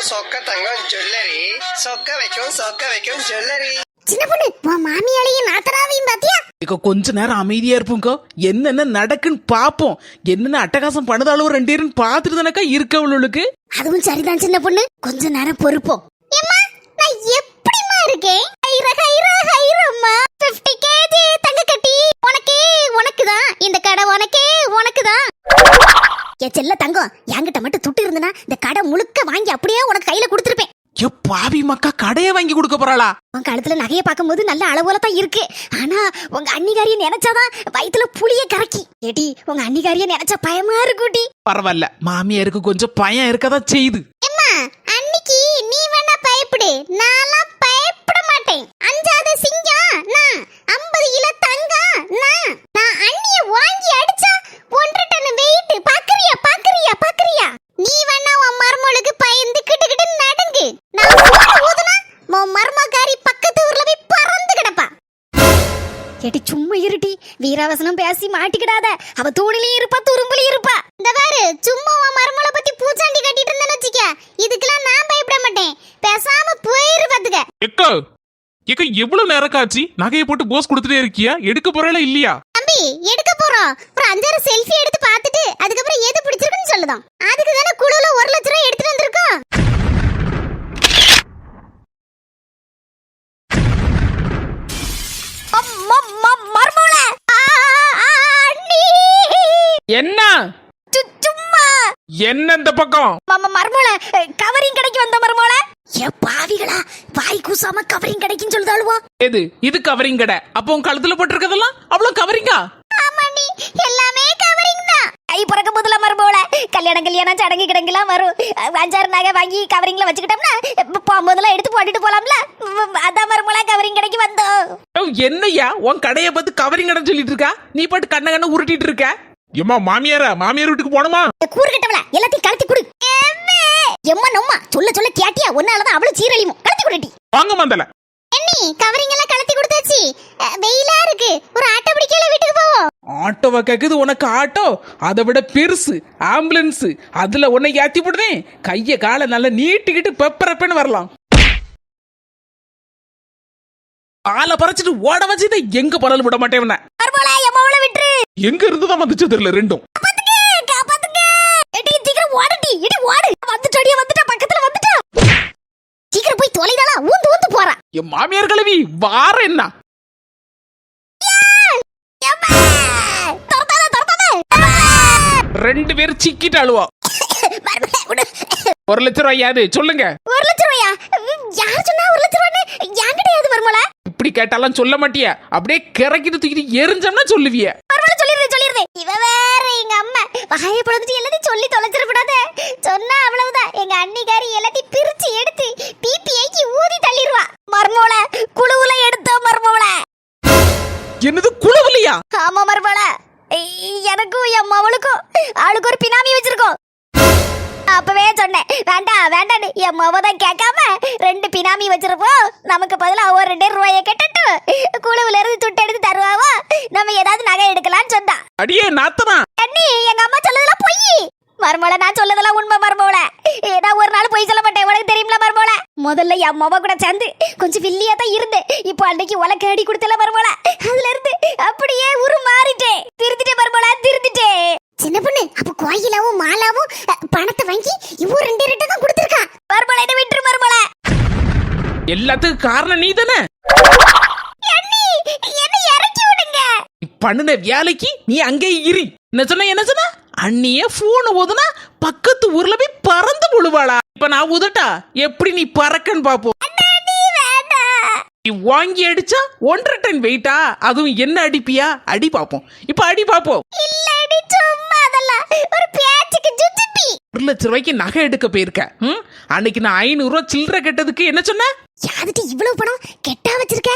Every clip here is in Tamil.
தங்கம் சொக்க தங்கம் ஜுவல்லரி சொக்க வைக்கும் சொக்க வைக்கும் ஜுவல்லரி சின்ன பொண்ணு உன் மாமியாலையும் நாத்தனாவையும் பாத்தியா? இக்க கொஞ்ச நேரம் அமைதியா இருப்போம்க்கோ என்னென்ன நடக்குன்னு பாப்போம். என்னென்ன அட்டகாசம் பண்ணுதாலும் ரெண்டு பேரும் பார்த்துட்டு தானக்கா இருக்க அவளுக்கு அதுவும் சரிதான் சின்ன பொண்ணு. கொஞ்ச நேரம் பொறுப்போம். ஏம்மா நான் எப்படிமா இருக்கேன்? ஹைர ஹைர ஹைரம்மா. 50 கேஜி தங்க கட்டி. உனக்கே உனக்கு தான் இந்த கடை உனக்கே உனக்கு தான் என் செல்ல தங்கம் என்கிட்ட மட்டும் துட்டு இருந்தனா இந்த கடை முழுக்க வாங்கி அப்படியே கையில கொடுத்துருப்பேன். ஏ பாவி மக்கா கடையை வாங்கி கொடுக்க போறாளா? உன் கழுத்துல நகையை பார்க்கும்போது நல்ல அளவுல தான் இருக்கு. ஆனா உங்க அன்னிகாரிய நினைச்சாதான் வயித்துல புளிய கறக்கி ஏடி உங்க அன்னிகாரிய நினைச்சா பயமா இருக்குடி? பரவாயில்ல மாமியாருக்கு கொஞ்சம் பயம் இருக்கதான் செய்யுது. அம்மா அன்னைக்கு நீ வேணா பயப்படு. நான்லாம் பயப்பட மாட்டேன். அஞ்சாவது சிங்கம் நான் ஐம்பது கிலோ தங்கம் நான் நான் அண்ணிய வாங்கி அடிச்சா ஒன்றரை டன் வெயிட் பாக்குறியா பாக்குறியா பாக்குறியா நீ வேணா உன் மருமகளுக்கு பயந்து கிட்டு கிட்டு நடுங்கு நான் ஊர ஊதுனா உன் மருமகாரி பக்கத்து ஊர்ல போய் பறந்து கிடப்பா கேட்டி சும்மா இருட்டி. வீராவசனம் பேசி மாட்டிக்கிடாத. அவ தூணிலையும் இருப்பா துரும்புலயும் இருப்பா. இந்த பாரு சும்மா உன் பத்தி பூச்சாண்டி கட்டிட்டு இருந்தேன்னு வச்சுக்க. இதுக்கெல்லாம் நான் பயப்பட மாட்டேன். பேசாம போயிரு பாத்துக்க. எக்கா எக்கா எவ்வளவு நேரம் காட்சி நகையை போட்டு போஸ் கொடுத்துட்டே இருக்கியா? எடுக்க போறல இல்லையா? தம்பி எடுக்க போறோம். ஒரு அஞ்சாறு செல்ஃபி எடுத்து பார்த்துட்டு அதுக்கப்புறம் எது பிடிச்சிருக்குன்னு சொல்லுதான். அதுக்கு தானே குழுல ஒரு லட்ச ரூபாய் எடுத்துட்டு வந்திருக்கோம். என்ன? சும்மா. என்ன இந்த பக்கம்? மர்மோள கவரிங் கடைக்கு வந்த மர்மோள. ஏ பாவிகளா வாய் கூசாம கவரிங் கடைக்குன்னு சொல்லுதாளுவோ. எது? இது கவரிங் கடை. அப்போ உன் கழுத்துல போட்டிருக்கதெல்லாம் அவ்வளவு கவரிங்கா? ஆமாண்டி எல்லாமே கவரிங் தான். கை பிறக்கும் போதுல மருமோல கல்யாணம் கல்யாணம் சடங்கு கிடங்குலாம் வரும். அஞ்சாறு நகை வாங்கி கவரிங்ல வச்சுக்கிட்டோம்னா போகும்போதெல்லாம் எடுத்து போட்டுட்டு போலாம்ல. அதான் மருமோல கவரிங் கடைக்கு வந்தோம். ஓ, என்னய்யா? உன் கடையை பார்த்து கவரிங் கடைன்னு சொல்லிட்டு இருக்கா? நீ பாட்டு கண்ண கண்ண உருட்டிட்டு இருக்க? எம்மா மாமியாரா? மாமியார் வீட்டுக்கு போனோமா கூறு கட்டவள எல்லாத்தையும் கழட்டி குடு. எம்மா! நொம்மா! சொல்ல சொல்ல கேட்டியா ஒன்னாலதான் அவளும் சீரழியும். கழட்டி குடுடி வாங்க மந்தல அண்ணி கவரிங் எல்லாம் கழட்டி கொடுத்தாச்சு. வெயிலா இருக்கு. ஒரு ஆட்டோ பிடிக்கல வீட்டுக்கு போவோம். ஆட்டோவை கேக்குது உனக்கு ஆட்டோ. அதை விட பெருசு ஆம்புலன்ஸ். அதுல உன்னை ஏத்தி போடுதேன் கைய காலை நல்லா நீட்டிக்கிட்டு பெப்பரப்பேன்னு வரலாம். ஆளை பறிச்சிட்டு ஓட வச்சுட்டு எங்க போனாலும் விட மாட்டேன். மருமோல எம்மாவள விட்டுரு. எங்க இருந்து தான் வந்துச்சு தெரியல ரெண்டும். சீக்கிரம் போய் தொலைதாளா? ஊந்து ஊந்து போறா என் மாமியார் கிழவி வார என்ன? ரெண்டு பேரும் சிக்கிட்டு அழுவா. ஒரு லட்சம் ரூபாயாது சொல்லுங்க. ஒரு லட்சம் ரூபாயா? யார் சொன்னா ஒரு லட்சம் ரூபான்னு? என்கிட்ட ஏது மருமல இப்படி கேட்டாலாம் சொல்ல மாட்டியா. அப்படியே கிறக்கிட்டு தூக்கிட்டு எரிஞ்சோம்னா சொல்லுவிய மருமல சொல்லிருது சொல்லிருது இவ வேற எங்க அம்மா வாயை எல்லாத்தையும் சொல்லி தொலைச்சிட கூடாது சொன்னா அவ்வளவுதான். எங்க அன்னிகாரி எல்லாத்தையும் பிரிச்சு எடுத்து பிபி ஏக்கி ஊதி தள்ளிடுவா. மர்மோல குழுவுல எடுத்தோம் மர்மோல என்னது குழுவிலையா? ஆமா மருமல எனக்கும் என் மவளுக்கும் ஆளுக்கு ஒரு பினாமி வச்சிருக்கோம். சொன்னேன். வேண்டாம் வேண்டாம் என் மவ தான் கேட்காம ரெண்டு பினாமி வச்சிருப்போம் நமக்கு பதிலா ஒரு ரெண்டே ரூபாயை கட்டட்டும் குழுவுல இருந்து துட்டு எடுத்து தருவாவோ? நம்ம ஏதாவது நகை எடுக்கலாம்னு சொன்னா. அடியே நாத்தனா அண்ணி எங்க அம்மா சொல்லதெல்லாம் பொய். மருமோள நான் சொல்லதெல்லாம் உண்மை மருமோள. நான் ஒரு நாள் பொய் சொல்ல மாட்டேன். உனக்கு தெரியுமில மருமோள? முதல்ல என் மொப கூட சேர்ந்து கொஞ்சம் வில்லியா தான் இருந்தேன். இப்போ அன்னைக்கு உலக்க அடி கொடுத்தல மருமோள. அதுல இருந்து அப்படியே உரு மாறிட்டேன் திருத்திட்டேன் மருமோள திருத்திட்டேன். சின்ன பொண்ணு அப்ப கோயிலாவும் மாலாவும் பணத்தை வாங்கி இவ்வளோ ரெண்டு ரெண்டு தான் கொடுத்துருக்கா. மருமோள என்ன விட்டுரு மருமோள எல்லாத்துக்கும் காரணம் நீ தானே அண்ணி என்ன இறக்கி விடுங்க. நீ பண்ணுன வேலைக்கு நீ அங்கே இரு. என்ன சொன்ன என்ன சொன்ன? அண்ணியே போன் ஊதுனா பக்கத்து ஊர்ல போய் பறந்து விழுவாளா? இப்ப நான் ஊதட்டா எப்படி நீ பறக்கன்னு பாப்போம். நீ வாங்கி அடிச்சா ஒன்றரை டன் வெயிட்டா அதுவும் என்ன அடிப்பியா? அடி பாப்போம். இப்ப அடி பாப்போம். ஒரு லட்ச ரூபாய்க்கு நகை எடுக்க போயிருக்க. ம்? அன்னைக்கு நான் ஐநூறு ரூபாய் சில்லறை கெட்டதுக்கு என்ன சொன்ன? யாதுட்டு இவ்வளவு பணம் கெட்டா வச்சிருக்க?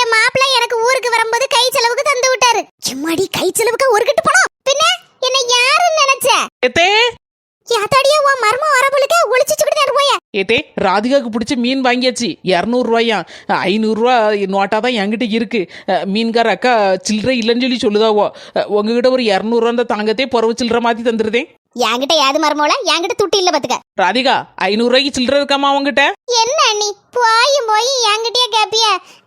என் மாப்பிள்ளை எனக்கு ஊருக்கு வரும்போது கை செலவுக்கு தந்து விட்டாரு. எம்மாடி கை செலவுக்கு ஒரு கட்டு பணம்? பின்ன என்ன யாருன்னு நினைச்ச? ஏத்தே! யாத்தாடியா உன் மர்மம் வரபுளுக்கு ஒளிச்சுக்கிட்டு போய ஏத்தே ராதிகாவுக்கு பிடிச்ச மீன் வாங்கியாச்சு. இரநூறுவாயா ஐநூறுரூவா நோட்டா தான் என்கிட்ட இருக்கு. மீன்கார அக்கா சில்லறை இல்லைன்னு சொல்லி சொல்லுதாவோ உங்ககிட்ட ஒரு இரநூறுவா தான் தாங்கத்தே புறவு சில்லறை மாற்றி தந்துருதேன் என்கிட்ட ஏது மருமோல என்கிட்ட துட்டு இல்ல பாத்துக்க. ராதிகா ஐநூறு ரூபாய்க்கு சில்லற இருக்காமா அவங்ககிட்ட என்ன அண்ணி? போயும் போய் என்கிட்டயே கேப்பிய.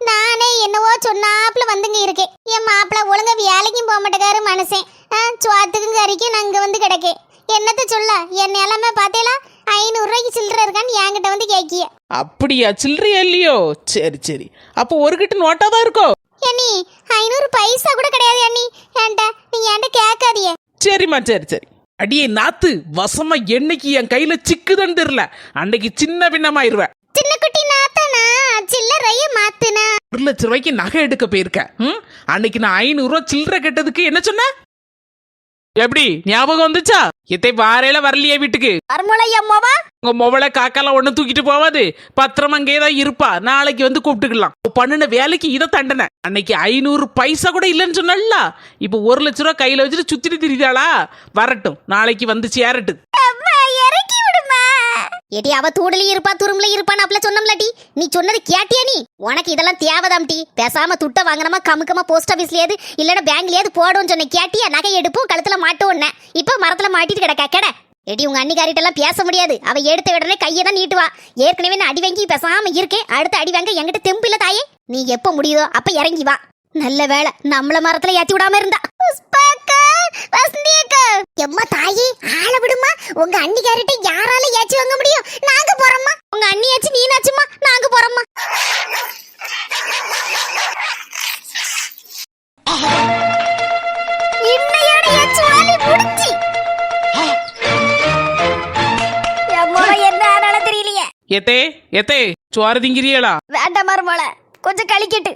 நானே என்னவோ சொன்னாப்புல வந்துங்க இருக்கேன் என் மாப்பிள்ள ஒழுங்கா வேலைக்கும் போக மாட்டேக்காரு மனுஷன். ஆ, சோத்துக்கும் கறிக்கும் நான் இங்க வந்து கிடக்கேன் என்னத்த சொல்ல? என் நிலைமை பார்த்தேலா ஐநூறு ரூபாய்க்கு சில்லற இருக்கான்னு என்கிட்ட வந்து கேக்கிய. அப்படியா? சில்லறையா இல்லையோ? சரி சரி. அப்போ ஒரு கிட்ட நோட்டா தான் இருக்கோ? அண்ணி ஐநூறு பைசா கூட கிடையாது அண்ணி. ஏன்டா நீ ஏன்டா கேட்காதியே. சரிம்மா சரி சரி. அடியே நாத்து வசமா என்னைக்கு என் கையில சிக்குதுன்னு தெரியல. அன்னைக்கு சின்ன பின்னமாயிருவேன் சின்ன குட்டி நாத்தனா? சில்லறைய மாத்துனா? ஒரு லட்ச ரூபாய்க்கு நகை எடுக்க போயிருக்கேன் ம்? அன்னைக்கு நான் ஐநூறு ரூபாய் சில்லறை கெட்டதுக்கு என்ன சொன்ன? எப்படி? ஞாபகம் வந்துச்சா? எத்தை வாரையில வரலையே வீட்டுக்கு. மருமலை அம்மாவா உங்க மொபைல காக்காலாம் ஒண்ணும் தூக்கிட்டு போவாது. பத்திரம் அங்கேயே தான் இருப்பா. நாளைக்கு வந்து கூப்பிட்டுக்கலாம். பண்ணுன வேலைக்கு இதை தண்டனை. அன்னைக்கு ஐநூறு பைசா கூட இல்லைன்னு சொன்னல இப்போ ஒரு லட்ச ரூபா கையில வச்சுட்டு சுத்திட்டு திரிதாளா வரட்டும். நாளைக்கு வந்து சேரட்டு ஏடி அவ தூடலி இருப்பா துரும்புல இருப்பான்னு அப்பல சொன்னோம்லடி நீ சொன்னது கேட்டியா நீ? உனக்கு இதெல்லாம் தேவைதாம் டி. பேசாம துட்ட வாங்கினமா கமுக்கமா போஸ்ட் ஆபீஸ்லயாவது இல்லைன்னா பேங்க்லயாவது போடும் சொன்ன கேட்டியா? நகை எடுப்போம் கழுத்துல மாட்டோன்னே இப்ப மரத்துல மாட்டிட்டு கிடக்க கெட? ஏடி உங்க அன்னிக்காரிட்ட எல்லாம் பேச முடியாது. அவ எடுத்த உடனே கையை தான் நீட்டுவா. ஏற்கனவே நான் அடி வாங்கி பேசாம இருக்கேன். அடுத்த அடி வாங்க என்கிட்ட தெம்பு இல்ல தாயே. நீ எப்ப முடியுதோ அப்ப இறங்கி வா. நல்ல வேலை நம்மள மரத்துல ஏத்தி விடாம இருந்தா. புஷ்பாக்கா வசந்தி அக்கா எம்மா தாயே ஆள விடுமா? உங்க அண்ணிக்காரிட்ட யாரால ஏச்சி வாங்க முடியும்? நாங்க போறோம்மா. உங்க அண்ணி ஏச்சி நீனாச்சுமா? நாங்க போறோம்மா. இன்னையோட ஏச்சி வாலி முடிஞ்சி. எத்தே எத்தே சுவார திங்கிறியலா வேண்டாம் மருமல கொஞ்சம் கழிக்கட்டு.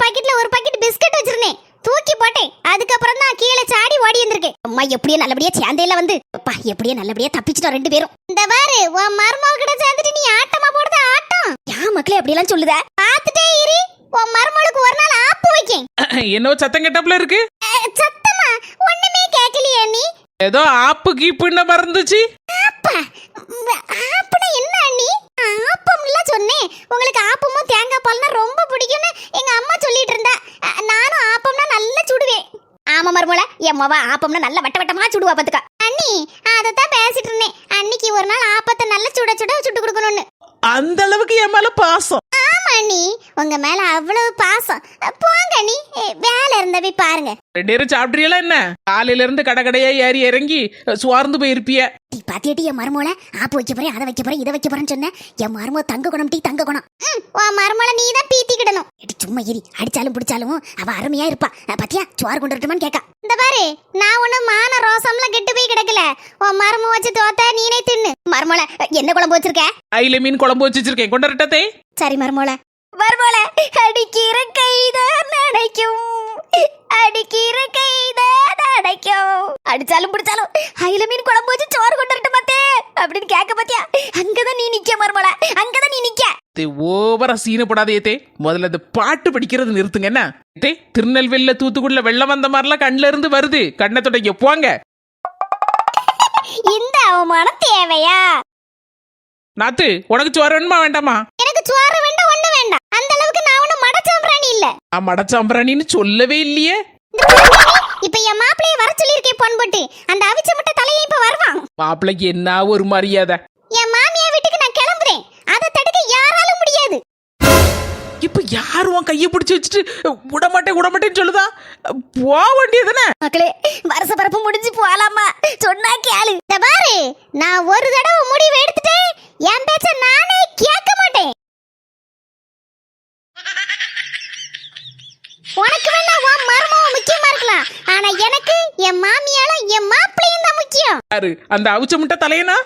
பாக்கெட்ல ஒரு பாக்கெட் பிஸ்கட் வச்சிருந்தேன். தூக்கி போட்டேன். அதுக்கப்புறம் தான் கீழே சாடி ஓடி வந்திருக்கேன் அம்மா எப்படியே நல்லபடியா சேர்ந்தேல வந்து. அப்பா எப்படியே நல்லபடியா தப்பிச்சிட்டோம் ரெண்டு பேரும். இந்த பாரு உன் மருமக கிட்ட சேர்ந்துட்டு நீ ஆட்டமா போடுறது ஆட்டம். யா மக்களே அப்படி எல்லாம் சொல்லுத. பாத்துட்டே இரு. உன் மருமகளுக்கு ஒரு நாள் ஆப்பு வைக்கேன். என்னவோ சத்தம் கெட்டப்புல இருக்கு. சத்தமா? ஒண்ணுமே கேட்கலையா நீ. ஏதோ ஆப்பு கீப்புன்னு மறந்துச்சு. அப்பா உம், ஆப்புனா என்ன அண்ணி ஆப்பம்ல சொன்னேன் உங்களுக்கு ஆப்பமும் தேங்காய் பால்னா ரொம்ப பிடிக்கும்னு எங்க அம்மா சொல்லிட்டு இருந்தா அஹ், நானும் ஆப்பம்னா நல்லா சுடுவேன் ஆமா மருமல என் மவ ஆப்பம்னா நல்ல வட்ட வட்டமா சுடுவா பாத்துக்க. அண்ணி அதத்தான் பேசிட்டு இருந்தேன். அன்னைக்கு ஒரு நாள் ஆப்பத்தை நல்லா சுட சுட சுட்டு கொடுக்கணும்னு. அந்த அளவுக்கு என் மேல பாசம். ஆமா அண்ணி. உங்க மேல அவ்வளவு பாசம். போங்க அண்ணி. வேலை இருந்தா போய் பாருங்க. ரெண்டு பேரும் சாப்பிட்றீங்களா என்ன? காலையில இருந்து கடை கடையா ஏறி இறங்கி சுவார்ந்து போயிருப்பிய. டீ பாத்தியாட்டி என் மருமோல ஆப்பு வைக்க போறேன் அதை வைக்க போறேன் இதை வைக்க போறேன்னு சொன்னேன் என் மருமோ தங்க குணம் டீ தங்க குணம். உன் மருமோல நீ தான் பீத்திக்கிடணும் சும்மா ஏறி அடிச்சாலும் பிடிச்சாலும் அவ அருமையா இருப்பா. பாத்தியா? சோறு கொண்டு வரட்டுமான்னு கேக்கா. இந்த பாரு நான் ஒண்ணு மான ரோசம்லாம் கெட்டு போய் கிடக்கல. உன் மரும வச்சு தோத்த நீனே தின்னு. மருமோல என்ன குழம்பு வச்சிருக்க? ஐல மீன் குழம்பு வச்சு வச்சிருக்கேன் கொண்டாடட்டே சரி மருமோல மருமோல அடிக்கிற கைதான் அடைக்கும். அடிக்கிற கைதான் அடைக்கும். அடிச்சாலும் பிடிச்சாலும் அயில மீன் குழம்பு வச்சு சோறு கொண்டு வரட்டு மாத்தே அப்படின்னு கேட்க பாத்தியா? அங்கதான் நீ நிக்க மருமோல அங்கதான் நீ நிக்க. ஓவரா சீனப்படாதே ஏத்தே. முதல்ல இந்த பாட்டு படிக்கிறது நிறுத்துங்க என்ன? ஏத்தே திருநெல்வேலியில தூத்துக்குடியில வெள்ளம் வந்த மாதிரிலாம் கண்ணுல இருந்து வருது. கண்ணை தொடங்க போங்க. இந்த அவமானம் தேவையா? நாத்து உனக்கு சோறு வேணுமா வேண்டாமா? எனக்கு சோறு வேண்டாம் ஒண்ணு வேண்டாம் அந்த அளவுக்கு நான் ஒண்ணும் மடச்சாம்பிராணி இல்ல. நான் மடச்சாம்பிராணின்னு சொல்லவே இல்லையே. இப்ப என் மாப்பிளைய வர சொல்லியிருக்கேன் பொன் போட்டு. அந்த அவிச்ச முட்டை தலையை இப்ப வருவான். மாப்பிள்ளைக்கு என்ன ஒரு மரியாதை? இப்ப யார் உன் கையை பிடிச்சு வச்சுட்டு விடமாட்டேன் விடமாட்டேன்னு சொல்லுதா? போக வேண்டியதுதானே. மக்களே வருஷ பரப்பு முடிஞ்சு போலாமா? சொன்னா கேளு. இந்த பாரு நான் ஒரு தடவை முடிவு எடுத்துட்டேன். என் பேச்ச நானே கேட்க மாட்டேன். உனக்கு வேணா உன் மர்மம் முக்கியமா இருக்கலாம். ஆனா எனக்கு என் மாமியாலும் என் மாப்பிளையும் தான் முக்கியம். யாரு? அந்த அவிச்ச முட்டை தலையனா?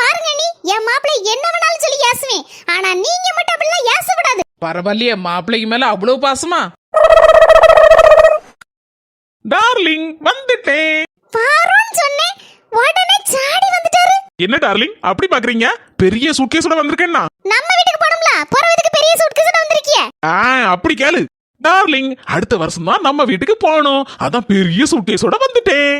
பாருங்க நீ என் மாப்பிளை என்ன வேணாலும் சொல்லி ஏசுவேன். ஆனா நீங்க மட்டும் அப்படிலாம் ஏச விடாது பரவாயில்லையே மாப்பிள்ளைக்கு மேல அவ்வளவு பாசமா? டார்லிங் வந்துட்டேன். பாருன்னு சொன்னேன் உடனே சாடி வந்துட்டாரு. என்ன டார்லிங் அப்படி பாக்குறீங்க? பெரிய சூட்கேஸோட வந்திருக்கேன்னா நம்ம வீட்டுக்கு போனோம்ல போறதுக்கு பெரிய சூட்கேஸ் வந்திருக்கிய. ஆ அப்படி கேளு. டார்லிங் அடுத்த வருஷம் தான் நம்ம வீட்டுக்கு போகணும். அதான் பெரிய சூட்கேஸோட வந்துட்டேன்.